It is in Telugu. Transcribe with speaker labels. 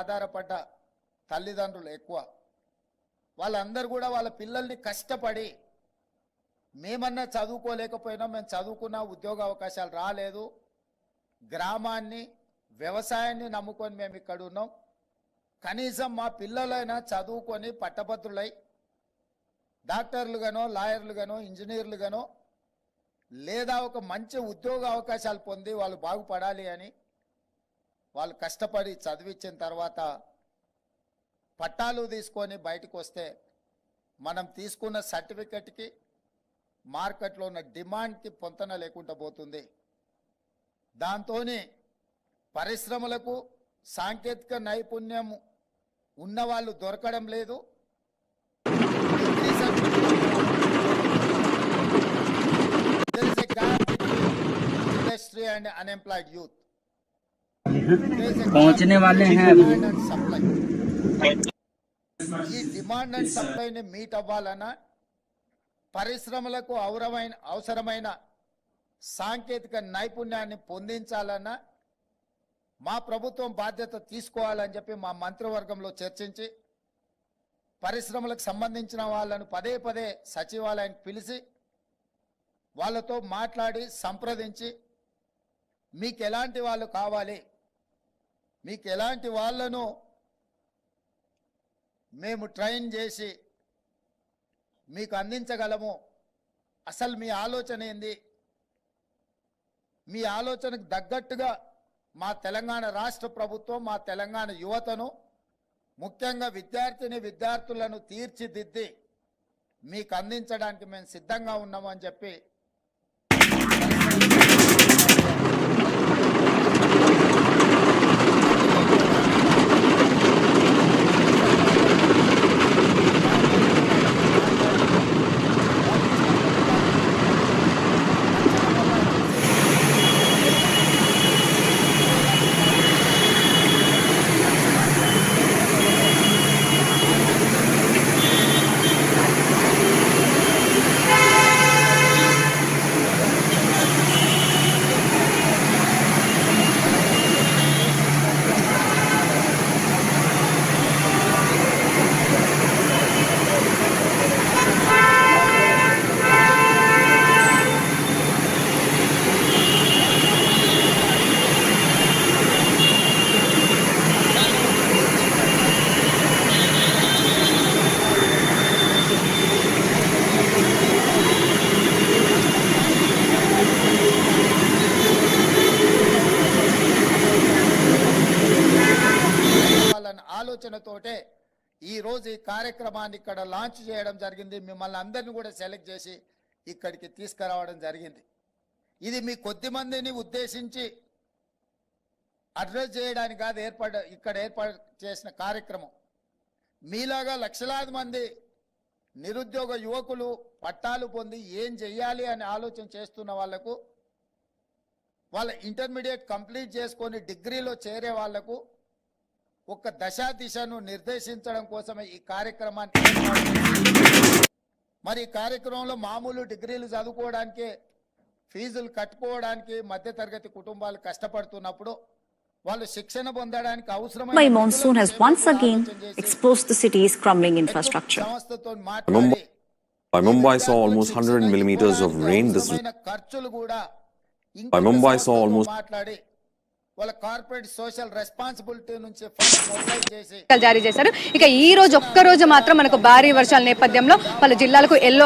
Speaker 1: ఆధారపడ్డ తల్లిదండ్రులు ఎక్కువ. వాళ్ళందరూ కూడా వాళ్ళ పిల్లల్ని కష్టపడి మేమన్నా చదువుకోలేకపోయినా మేము చదువుకున్న ఉద్యోగ అవకాశాలు రాలేదు. గ్రామాన్ని వ్యవసాయాన్ని నమ్ముకొని మేము ఇక్కడ ఉన్నాం. కనీసం మా పిల్లలైనా చదువుకొని పట్టభద్రులై డాక్టర్లుగానో లాయర్లుగానో ఇంజనీర్లుగానో లేదా ఒక మంచి ఉద్యోగ అవకాశాలు పొంది వాళ్ళు బాగుపడాలి అని వాళ్ళు కష్టపడి చదివించిన తర్వాత పట్టాలు తీసుకొని బయటకు వస్తే మనం తీసుకున్న సర్టిఫికెట్కి మార్కెట్లో ఉన్న డిమాండ్కి పొంతన లేకుండా పోతుంది. దాంతో పరిశ్రమలకు సాంకేతిక నైపుణ్యం ఉన్నవాళ్ళు దొరకడం లేదు. ఇండస్ట్రీ అండ్ అన్ఎంప్లాయిడ్ యూత్
Speaker 2: पहुंचने वाले
Speaker 1: between
Speaker 2: हैं अभी।
Speaker 1: demand and supply. ఈ డిమాండ్ అండ్ సప్లైని మీట్ అవ్వాలన్నా పరిశ్రమలకు అవరమైన అవసరమైన సాంకేతిక నైపుణ్యాన్ని పొందించాలన్నా మా ప్రభుత్వం బాధ్యత తీసుకోవాలని చెప్పి మా మంత్రివర్గంలో చర్చించి పరిశ్రమలకు సంబంధించిన వాళ్ళను పదే పదే సచివాలయానికి పిలిచి వాళ్ళతో మాట్లాడి సంప్రదించి మీకు ఎలాంటి వాళ్ళు కావాలి మీకు ఎలాంటి వాళ్ళను మేము ట్రైన్ చేసి మీకు అందించగలము? అసలు మీ ఆలోచన ఏంది? మీ ఆలోచనకు తగ్గట్టుగా మా తెలంగాణ రాష్ట్ర ప్రభుత్వం మా తెలంగాణ యువతను ముఖ్యంగా విద్యార్థిని విద్యార్థులను తీర్చిదిద్ది మీకు అందించడానికి మేము సిద్ధంగా ఉన్నామని చెప్పి ఆలోచనతోటే ఈరోజు ఈ కార్యక్రమాన్ని ఇక్కడ లాంచ్ చేయడం జరిగింది. మిమ్మల్ని అందరిని కూడా సెలెక్ట్ చేసి ఇక్కడికి తీసుకురావడం జరిగింది. ఇది మీ కొద్ది మందిని ఉద్దేశించి అడ్రస్ చేయడానికి కాదు ఏర్పడ ఇక్కడ ఏర్పాటు చేసిన కార్యక్రమం. మీలాగా లక్షలాది మంది నిరుద్యోగ యువకులు పట్టాలు పొంది ఏం చెయ్యాలి అని ఆలోచన చేస్తున్న వాళ్ళకు వాళ్ళ ఇంటర్మీడియట్ కంప్లీట్ చేసుకొని డిగ్రీలో చేరే వాళ్ళకు ఒక దశా దిశను నిర్దేశించడం కోసమే ఈ కార్యక్రమాన్ని. మరి ఈ కార్యక్రమంలో మామూలు డిగ్రీలు చదువుకోవడానికి ఫీజులు కట్టుకోవడానికి మధ్యతరగతి కుటుంబాలు కష్టపడుతున్నప్పుడు వాళ్ళు శిక్షణ పొందడానికి అవసరమైన
Speaker 3: crumbling
Speaker 1: ఎక్కువ
Speaker 3: infrastructure.
Speaker 1: సంస్థతో మాట్లాడి
Speaker 4: By Mumbai saw almost 100
Speaker 1: శిక్షణ
Speaker 4: millimeters of rain this
Speaker 1: అవసరమైన ఖర్చులు కూడా
Speaker 4: By Mumbai saw almost-
Speaker 1: మాట్లాడి వాళ్ళ కార్పొరేట్ సోషల్ రెస్పాన్సిబిలిటీ నుంచి మొబైల్ చేసి
Speaker 5: జారీ చేశారు. ఇక ఈ రోజు ఒక్క రోజు మాత్రం మనకు భారీ వర్షాల నేపథ్యంలో పలు జిల్లాలకు ఎల్లో